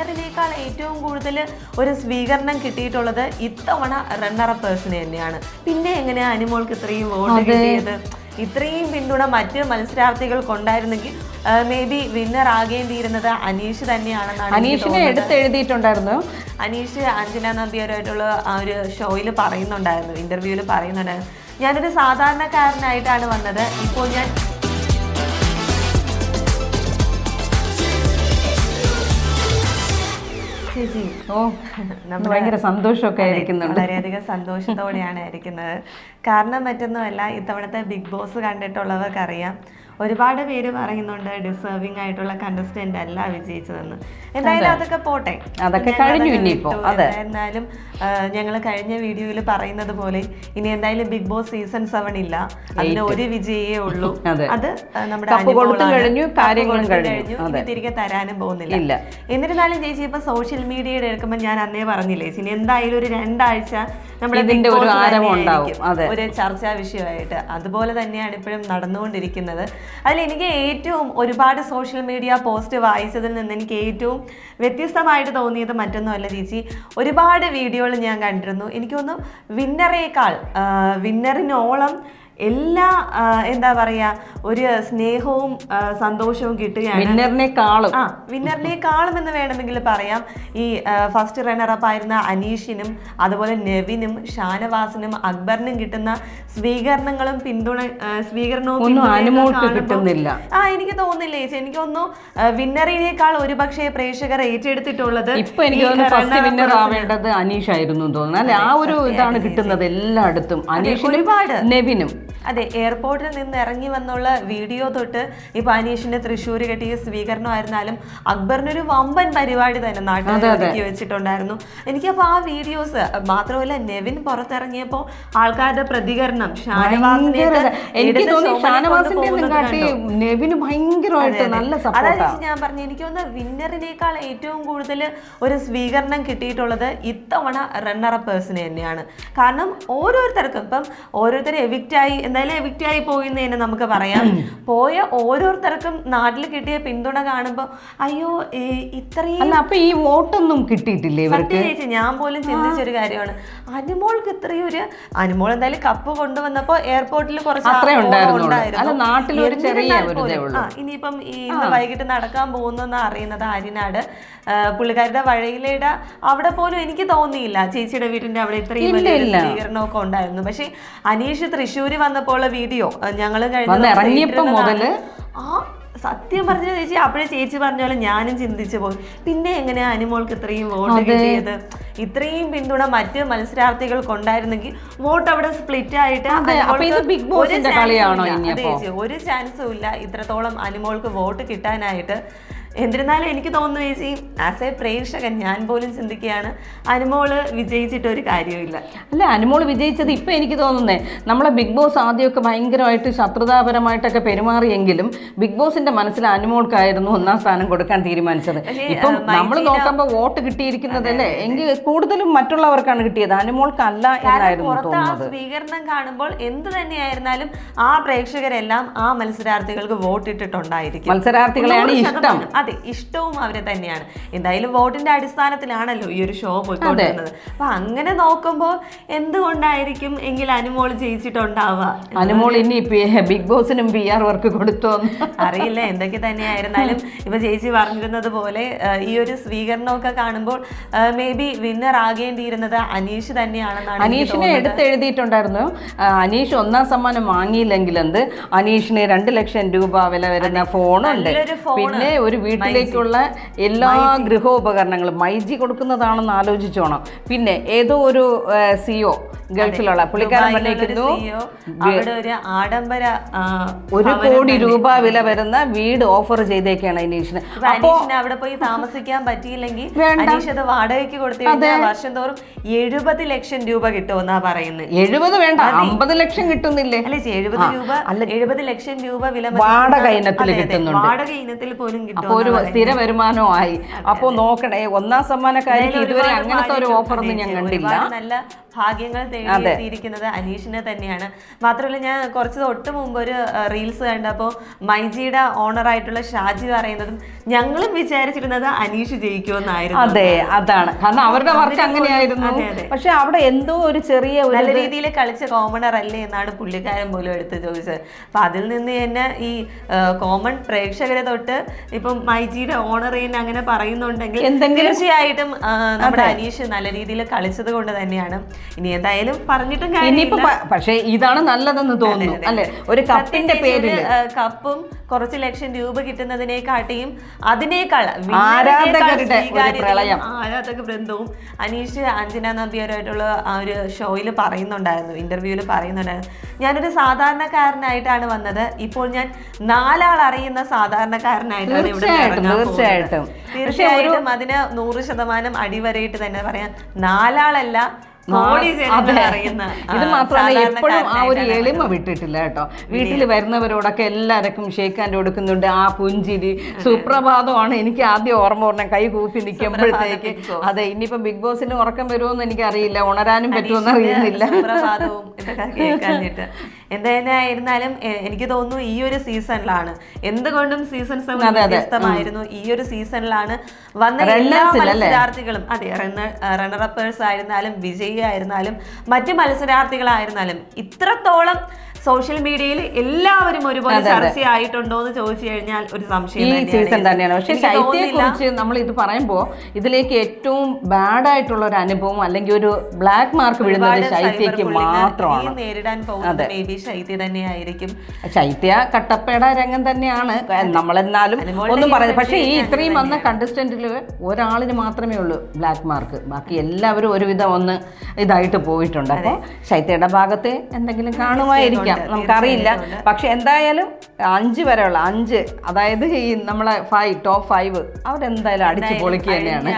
വിന്നറിനേക്കാൾ ഏറ്റവും കൂടുതൽ ഒരു സ്വീകരണം കിട്ടിയിട്ടുള്ളത് ഇത്തവണ റണ്ണറപ്പ് പേഴ്സൺ തന്നെയാണ്. പിന്നെ എങ്ങനെയാ അനിമോൾക്ക് ഇത്രയും വോട്ട് കിട്ടിയത്? ഇത്രയും പിന്തുണ മറ്റ് മത്സരാർത്ഥികൾക്ക് ഉണ്ടായിരുന്നെങ്കിൽ മേ ബി വിന്നർ ആകേണ്ടിയിരുന്നത് അനീഷ് തന്നെയാണെന്നാണ് അനീഷിനെ. എടുത്തെഴുതിയിട്ടുണ്ടായിരുന്നു. അനീഷ് അഞ്ജന നമ്പ്യാരുമായിട്ടുള്ള ആ ഒരു ഷോയിൽ പറയുന്നുണ്ടായിരുന്നു ഇന്റർവ്യൂവിൽ പറയുന്നുണ്ടായിരുന്നു. ഞാനൊരു സാധാരണക്കാരനായിട്ടാണ് വന്നത്. ഇപ്പോൾ ഞാൻ ചേച്ചി. ഓ നമ്മൾ ഭയങ്കര സന്തോഷമൊക്കെ ആയിരിക്കുന്നുണ്ട്. വളരെയധികം സന്തോഷത്തോടെയാണ് ഇരിക്കുന്നത്. കാരണം മറ്റൊന്നുമല്ല ഇത്തവണത്തെ ബിഗ് ബോസ് കണ്ടിട്ടുള്ളവർക്കറിയാം ഒരുപാട് പേര് പറയുന്നുണ്ട് ഡിസേർവിംഗ് ആയിട്ടുള്ള കണ്ടസ്റ്റന്റ് അല്ല വിജയിച്ചതെന്ന്. എന്തായാലും അതൊക്കെ പോട്ടെ. അതൊക്കെ കഴിഞ്ഞു ഇനിയിപ്പോ. എന്നാലും ഞങ്ങൾ കഴിഞ്ഞ വീഡിയോയിൽ പറയുന്നത് പോലെ ഇനി എന്തായാലും ബിഗ് ബോസ് സീസൺ സെവൻ ഇല്ല. അതിന് ഒരു വിജയേ ഉള്ളൂ. അതെ. നമ്മുടെ കഴിഞ്ഞു, കാര്യങ്ങളും കഴിഞ്ഞു. തിരികെ തരാനും പോകുന്നില്ല. എന്നിരുന്നാലും ചേച്ചി ഇപ്പൊ സോഷ്യൽ മീഡിയയുടെ എടുക്കുമ്പോൾ ഞാൻ അന്നേ പറഞ്ഞില്ലേ ചേച്ചി ഇനി എന്തായാലും ഒരു രണ്ടാഴ്ച ഇതിന്റെ ഒരു ആരവം ഉണ്ടാവും. ഒരു ചർച്ചാ വിഷയമായിട്ട്. അതുപോലെ തന്നെയാണ് ഇപ്പോഴും നടന്നുകൊണ്ടിരിക്കുന്നത്. അതിൽ എനിക്ക് ഏറ്റവും ഒരുപാട് സോഷ്യൽ മീഡിയ പോസ്റ്റ് വായിച്ചതിൽ നിന്ന് എനിക്ക് ഏറ്റവും വ്യത്യസ്തമായിട്ട് തോന്നിയത് മറ്റൊന്നുമല്ല ചേച്ചി. ഒരുപാട് വീഡിയോകൾ ഞാൻ കണ്ടിരുന്നു. എനിക്കൊന്ന് വിന്നറേക്കാൾ വിന്നറിനോളം എല്ലാ എന്താ പറയാ ഒരു സ്നേഹവും സന്തോഷവും കിട്ടുകയാണ്. വിന്നറിനെക്കാളും. ആ വിന്നറിനേക്കാളും എന്ന് വേണമെങ്കിൽ പറയാം. ഈ ഫസ്റ്റ് റണ്ണറപ്പ് ആയിരുന്ന അനീഷിനും അതുപോലെ നെവിനും ഷാനവാസിനും അക്ബറിനും കിട്ടുന്ന സ്വീകരണങ്ങളും പിന്തുണ സ്വീകരണവും കിട്ടുന്നില്ല. ആ എനിക്ക് തോന്നുന്നില്ല ചേച്ചി. തോന്നുന്നു വിന്നറിനേക്കാൾ ഒരുപക്ഷെ പ്രേക്ഷകർ ഏറ്റെടുത്തിട്ടുള്ളത് ഇപ്പൊ എനിക്ക് തോന്നുന്നു ഫസ്റ്റ് വിന്നർ ആവേണ്ടത് അനീഷ് ആയിരുന്നു തോന്നുന്നു. അല്ലെ? ആ ഒരു ഇതാണ് കിട്ടുന്നത് എല്ലായിടത്തും. അനീഷ് ഒരുപാട്. നെവിനും. അതെ എയർപോർട്ടിൽ നിന്ന് ഇറങ്ങി വന്നുള്ള വീഡിയോ തൊട്ട് ഇപ്പൊ അനീഷിന്റെ തൃശ്ശൂർ കെട്ടിയ സ്വീകരണമായിരുന്നാലും അക്ബറിനൊരു വമ്പൻ പരിപാടി തന്നെ നാട്ടിൽ വെച്ചിട്ടുണ്ടായിരുന്നു. എനിക്കപ്പോ ആ വീഡിയോസ് മാത്രമല്ല നെവിൻ പുറത്തിറങ്ങിയപ്പോ ആൾക്കാരുടെ പ്രതികരണം അതായത് ഞാൻ പറഞ്ഞു എനിക്ക് തോന്നുന്നു വിന്നറിനേക്കാൾ ഏറ്റവും കൂടുതൽ ഒരു സ്വീകരണം കിട്ടിയിട്ടുള്ളത് ഇത്തവണ റണ്ണറപ്പ് പേഴ്സണ് തന്നെയാണ്. കാരണം ഓരോരുത്തർക്കും ഇപ്പം ഓരോരുത്തർ എവിക്റ്റ് ആയി എന്തായാലും എവിക്റ്റ് ആയി പോയി എന്ന് തന്നെ നമുക്ക് പറയാം. പോയ ഓരോരുത്തർക്കും നാട്ടിൽ കിട്ടിയ പിന്തുണ കാണുമ്പോൾ അയ്യോ ഇത്രയും അപ്പൊ ഈ വോട്ടൊന്നും കിട്ടിയിട്ടില്ലേ ഇവർക്ക്? ചേച്ചി ഞാൻ പോലും ചിന്തിച്ചൊരു കാര്യമാണ്. അനുമോൾക്ക് ഇത്രയും ഒരു അനുമോൾ എന്തായാലും കപ്പ് കൊണ്ടുവന്നപ്പോ എയർപോർട്ടിൽ കുറച്ച് നാട്ടിൽ ഒരു ചെറിയ ഇനിയിപ്പം ഈ ഇന്ന് വൈകിട്ട് നടക്കാൻ പോകുന്നെന്ന് അറിയുന്നത് ആര്യനാട്. പുള്ളിക്കാരുടെ വഴയിലയുടെ അവിടെ പോലും എനിക്ക് തോന്നിയില്ല ചേച്ചിയുടെ വീടിന്റെ അവിടെ ഇത്രയും വലിയ വലിയൊരു. സ്വീകരണമൊക്കെ ഉണ്ടായിരുന്നു. പക്ഷെ അനീഷ് തൃശ്ശൂര് വന്നപ്പോൾ വീഡിയോ. ഞങ്ങൾ ഇറങ്ങിയപ്പോ മുതൽ ആ സത്യം പറഞ്ഞ ചേച്ചി അപ്പോഴേ ചേച്ചി പറഞ്ഞ പോലെ ഞാനും ചിന്തിച്ചു പോയി. പിന്നെ എങ്ങനെയാ അനുമോൾക്ക് ഇത്രയും വോട്ട് കിട്ടിയത്? ഇത്രയും പിന്തുണ മറ്റ് മത്സരാർത്ഥികൾക്ക് ഉണ്ടായിരുന്നെങ്കിൽ വോട്ട് അവിടെ സ്പ്ലിറ്റ് ആയിട്ട് ഒരു ചാൻസും ഇല്ല. ഇത്രത്തോളം അനുമോൾക്ക് വോട്ട് കിട്ടാനായിട്ട് എന്നിരുന്നാലും എനിക്ക് തോന്നുന്നു ചേച്ചി ആസ് എ പ്രേക്ഷകൻ ഞാൻ പോലും ചിന്തിക്കുകയാണ് അനുമോൾ വിജയിച്ചിട്ട് ഒരു കാര്യമില്ല അല്ല അനുമോൾ വിജയിച്ചത് ഇപ്പം എനിക്ക് തോന്നുന്നേ നമ്മളെ ബിഗ് ബോസ് ആദ്യമൊക്കെ ഭയങ്കരമായിട്ട് ശത്രുതാപരമായിട്ടൊക്കെ പെരുമാറിയെങ്കിലും ബിഗ് ബോസിന്റെ മനസ്സിൽ അനുമോൾക്കായിരുന്നു ഒന്നാം സ്ഥാനം കൊടുക്കാൻ തീരുമാനിച്ചത്. ഇപ്പം നമ്മൾ നോക്കുമ്പോൾ വോട്ട് കിട്ടിയിരിക്കുന്നതല്ലേ? എങ്കിൽ കൂടുതലും മറ്റുള്ളവർക്കാണ് കിട്ടിയത്. അനുമോൾക്കല്ല എന്നായിരുന്നു തോന്നുന്നത്. സ്വീകരണം കാണുമ്പോൾ എന്ത് തന്നെയായിരുന്നാലും ആ പ്രേക്ഷകരെല്ലാം ആ മത്സരാർത്ഥികൾക്ക് വോട്ട് ഇട്ടിട്ടുണ്ടായിരിക്കും മത്സരാർത്ഥികളെയാണ് ഇഷ്ടം. അതെ ഇഷ്ടവും അവരെ തന്നെയാണ്. എന്തായാലും വോട്ടിന്റെ അടിസ്ഥാനത്തിലാണല്ലോ ഈ ഒരു ഷോ പോയിക്കൊണ്ടിരുന്നത്. അപ്പൊ അങ്ങനെ നോക്കുമ്പോൾ എന്തുകൊണ്ടായിരിക്കും എങ്കിൽ അനുമോൾ ജയിച്ചിട്ടുണ്ടാവുക അനുമോൾ ഇനി ബിഗ് ബോസിനും പി ആർ വർക്ക് കൊടുത്തോന്ന് അറിയില്ല എന്തൊക്കെ തന്നെയായിരുന്നാലും ഇപ്പൊ ചേച്ചി പറഞ്ഞിരുന്നത് പോലെ ഈ ഒരു സ്വീകരണമൊക്കെ കാണുമ്പോൾ മേ ബി വിന്നർ ആകേണ്ടിയിരുന്നത് അനീഷ് തന്നെയാണെന്നാണ് അനീഷിനെ. എടുത്തെഴുതിയിട്ടുണ്ടായിരുന്നു. അനീഷ് ഒന്നാം സമ്മാനം വാങ്ങിയില്ലെങ്കിൽ എന്ത്? അനീഷിന് രണ്ട് ലക്ഷം രൂപ വില വരുന്ന ഫോണുണ്ട്. പിന്നെ ഒരു വീട്ടിലേക്കുള്ള എല്ലാ ഗൃഹോപകരണങ്ങളും മൈജി കൊടുക്കുന്നതാണെന്ന് ആലോചിച്ചോണം. പിന്നെ ഏതോ ഒരു സിഒ ഗൾഫിലുള്ള പുള്ളിക്കാരൻ പറഞ്ഞിരിക്കുന്നു അവിടെ ഒരു ആഡംബര ഒരു കോടി രൂപ വില വരുന്ന വീട് ഓഫർ ചെയ്തേക്കാണ് അനീഷിന്. അവിടെ പോയി താമസിക്കാൻ പറ്റിയില്ലെങ്കിൽ വേണ്ട. അനീഷ് അത് വാടകയ്ക്ക് കൊടുത്തു കഴിഞ്ഞാൽ വർഷം തോറും എഴുപത് ലക്ഷം രൂപ കിട്ടുമെന്നാ പറയുന്നത്. എഴുപത് വേണ്ട. അമ്പത് ലക്ഷം കിട്ടുന്നില്ലേ? അല്ലെ എഴുപത് രൂപ എഴുപത് ലക്ഷം രൂപ വില വാടക ഇനത്തിൽ കിട്ടുന്നുണ്ട്. വാടക ഇനത്തിൽ പോലും കിട്ടും ഒരു സ്ഥിര വരുമാനമായി അപ്പോൾ നോക്കണേ ഒന്നാം സമ്മാനക്കാരിക്ക് ഇതുവരെ അങ്ങനത്തെ ഒരു ഓഫർ ഒന്നും ഞാൻ കണ്ടില്ല നല്ല ഭാഗ്യങ്ങൾ തേടിയെത്തിയിരിക്കുന്നത് അനീഷിനെ തന്നെയാണ്. മാത്രമല്ല ഞാൻ കുറച്ച് തൊട്ട് മുമ്പ് ഒരു റീൽസ് കണ്ടപ്പോൾ മൈജിയുടെ ഓണർ ആയിട്ടുള്ള ഷാജി പറയുന്നതും ഞങ്ങളും വിചാരിച്ചിരുന്നത് അനീഷ് ജയിക്കുമെന്നായിരുന്നു. അതെ അതാണ്. കാരണം അവരുടെ വർക്ക് അങ്ങനെയായിരുന്നു. പക്ഷെ അവിടെ എന്തോ ഒരു ചെറിയ നല്ല രീതിയിൽ കളിച്ച കോമണർ അല്ലേ എന്നാണ് പുള്ളിക്കാരൻ പോലും എടുത്ത് ചോദിച്ചത്. അപ്പൊ അതിൽ നിന്ന് തന്നെ ഈ കോമൺ പ്രേക്ഷകരെ തൊട്ട് ഇപ്പം മൈജിയുടെ ഓണർ തന്നെ അങ്ങനെ പറയുന്നുണ്ടെങ്കിൽ എന്തെങ്കിലും- തീർച്ചയായിട്ടും നമ്മുടെ അനീഷ് നല്ല രീതിയിൽ കളിച്ചത് കൊണ്ട് തന്നെയാണ്. ഇനി എന്തായാലും പറഞ്ഞിട്ടും ഇനിയിപ്പോ പ- പക്ഷേ ഇതാണ് നല്ലതെന്ന് തോന്നുന്നു. അല്ലെ? ഒരു കപ്പിന്റെ പേര് പേരിൽ കപ്പും കുറച്ച് ലക്ഷം രൂപ കിട്ടുന്നതിനെക്കാട്ടിയും അതിനേക്കാൾ ആരാധകരുടെ ഒരു പ്രളയം. ആരാധക ബൃന്ദവും അനീഷ് അഞ്ജന നമ്പ്യാരുമായിട്ടുള്ള ആ ഒരു ഷോയിൽ പറയുന്നുണ്ടായിരുന്നു ഇന്റർവ്യൂവിൽ പറയുന്നുണ്ടായിരുന്നു. ഞാനൊരു സാധാരണക്കാരനായിട്ടാണ് വന്നത്. ഇപ്പോൾ ഞാൻ നാലാൾ അറിയുന്ന സാധാരണക്കാരനായിട്ടാണ് ഇവിടെ തീർച്ചയായിട്ടും, ഇറങ്ങാൻ തീർച്ചയായിട്ടും. പോകുന്നത്. തീർച്ചയായിട്ടും അതിന് നൂറ് ശതമാനം അടിവരയിട്ട് തന്നെ പറയാം. നാലാളല്ല ഇത് മാത്രമല്ല എപ്പോഴും ആ ഒരു എളിമ വിട്ടിട്ടില്ല കേട്ടോ. വീട്ടിൽ വരുന്നവരോടൊക്കെ എല്ലാവർക്കും ഷേക്കാന്റെ കൊടുക്കുന്നുണ്ട്. ആ പുഞ്ചിരി സുപ്രഭാതമാണ്. എനിക്ക് ആദ്യം ഓർമ്മ പറഞ്ഞ കൈ കൂപ്പി നിൽക്കുമ്പോഴത്തേക്ക്. അതെ ഇനിയിപ്പം ബിഗ് ബോസിന് ഉറക്കം വരുമോന്ന് എനിക്ക് അറിയില്ല ഉണരാനും പറ്റുമെന്ന് അറിയുന്നില്ല. എന്തായിരുന്നാലും എനിക്ക് തോന്നുന്നു ഈ ഒരു സീസണിലാണ് എന്തുകൊണ്ടും സീസൺ അതെ. വ്യത്യസ്തമായിരുന്നു ഈ ഒരു സീസണിലാണ് വന്ന എല്ലാ? മത്സരാർത്ഥികളും അതെ റണ്ണർ റണ്ണറപ്പേഴ്സ് ആയിരുന്നാലും വിജയി ആയിരുന്നാലും മറ്റ് മത്സരാർത്ഥികളായിരുന്നാലും ഇത്രത്തോളം സോഷ്യൽ മീഡിയയിൽ എല്ലാവരും ഒരുപോലെ ചർച്ചയായിട്ടുണ്ടോ എന്ന് ചോദിച്ചു കഴിഞ്ഞാൽ ഒരു സംശയം ഈ തന്നെയാണ്. സീസൺ തന്നെയാണ്. പക്ഷെ ശൈത്യയെ കുറിച്ച് നമ്മൾ ഇത് പറയുമ്പോൾ ഇതിലേക്ക് ഏറ്റവും ബാഡ് ആയിട്ടുള്ള ഒരു അനുഭവം അല്ലെങ്കിൽ ഒരു ബ്ലാക്ക് മാർക്ക് വീഴുന്നത് ശൈത്യക്ക് മാത്രമാണ്. നേരിടാൻ പോകുന്നത് മേ ബി ശൈത്യ തന്നെയായിരിക്കും. ശൈത്യ കട്ടപ്പേട രംഗം തന്നെയാണ്. നമ്മളെന്നാലും ഒന്നും പറയുന്നത് പക്ഷേ ഈ ഇത്രയും വന്ന കണ്ടസ്റ്റന്റിൽ ഒരാളിന് മാത്രമേ ഉള്ളൂ ബ്ലാക്ക് മാർക്ക് ബാക്കി എല്ലാവരും ഒരുവിധം ഒന്ന് ഇതായിട്ട് പോയിട്ടുണ്ട്. അപ്പോൾ ശൈത്യയുടെ ഭാഗത്ത് എന്തെങ്കിലും കാണുമായിരിക്കാം. ഉണ്ട്, നമുക്കറിയില്ല പക്ഷെ എന്തായാലും അഞ്ച് വരെയുള്ള അഞ്ച് അതായത് ഈ നമ്മളെ ഫൈവ് ടോപ്പ് ഫൈവ് അവരെന്തായാലും അടിച്ചു പൊളിക്കുക തന്നെയാണ്.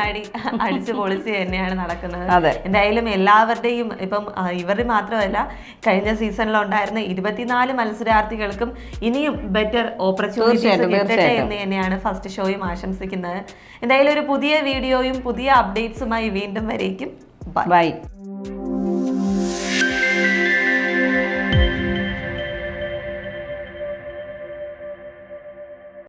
അടിച്ചു പൊളിച്ച് തന്നെയാണ് നടക്കുന്നത്. അതെ. എന്തായാലും എല്ലാവരുടെയും ഇപ്പം ഇവരുടെ മാത്രമല്ല കഴിഞ്ഞ സീസണിലുണ്ടായിരുന്ന ഇരുപത്തിനാല് മത്സരാർത്ഥികൾക്കും ഇനിയും ബെറ്റർ ഓപ്പർച്യൂണിറ്റീസ് കിട്ടട്ടെ എന്ന് തന്നെയാണ് ഫസ്റ്റ് ഷോയും ആശംസിക്കുന്നത്. എന്തായാലും ഒരു പുതിയ വീഡിയോയും പുതിയ അപ്ഡേറ്റ്സുമായി വീണ്ടും വരേക്കും. Bye bye